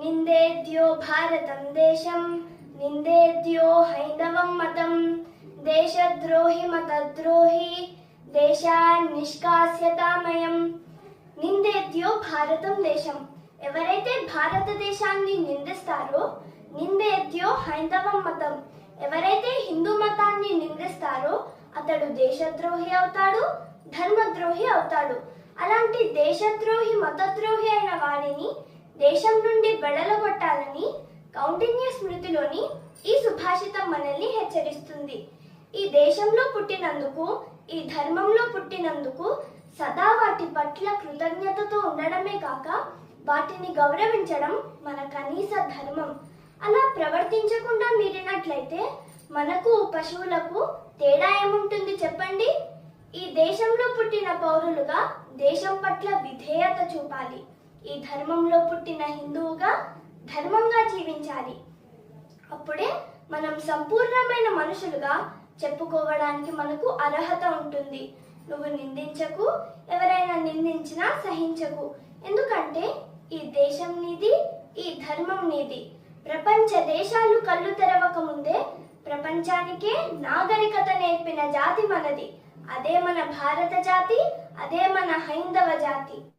నిందేద్యో భారతం దేశం నిందేద్యో హైందవం మతం. దేశద్రోహి మతద్రోహి దేశాన్ నిష్కాస్యతామయం. నిందేద్యో భారతం దేశం. ఎవరైతే భారతదేశాన్ని నిందిస్తారో నిందేద్యో హైందవం మతం. ఎవరైతే హిందూ మతాన్ని నిందిస్తారో అతడు దేశద్రోహి అవుతాడు ధర్మద్రోహి అవుతాడు. అలాంటి దేశద్రోహి మతద్రోహి అయిన వారిని దేశం నుండి వెడలగొట్టాలని కౌండిన్య స్మృతిలోని ఈ సుభాషితం మనల్ని హెచ్చరిస్తుంది. ఈ దేశంలో పుట్టినందుకు ఈ ధర్మంలో పుట్టినందుకు సదా వాటి పట్ల కృతజ్ఞతతో ఉండడమే కాక వాటిని గౌరవించడం మన కనీస ధర్మం. అలా ప్రవర్తించకుండా మీరినట్లయితే మనకు పశువులకు తేడా ఏముంటుంది చెప్పండి? ఈ దేశంలో పుట్టిన పౌరులుగా దేశం పట్ల విధేయత చూపాలి. ఈ ధర్మంలో పుట్టిన హిందువుగా ధర్మంగా జీవించాలి. అప్పుడే మనం సంపూర్ణమైన మనుషులుగా చెప్పుకోవడానికి మనకు అర్హత ఉంటుంది. నువ్వు నిందించకు ఎవరైనా నిందించినా సహించకు. ఎందుకంటే ఈ దేశం నీది ఈ ధర్మం నీది. ప్రపంచ దేశాలు కళ్ళు తెరవక ముందే ప్రపంచానికే నాగరికత నేర్పిన జాతి మనది. అదే మన భారత జాతి అదే మన హైందవ జాతి.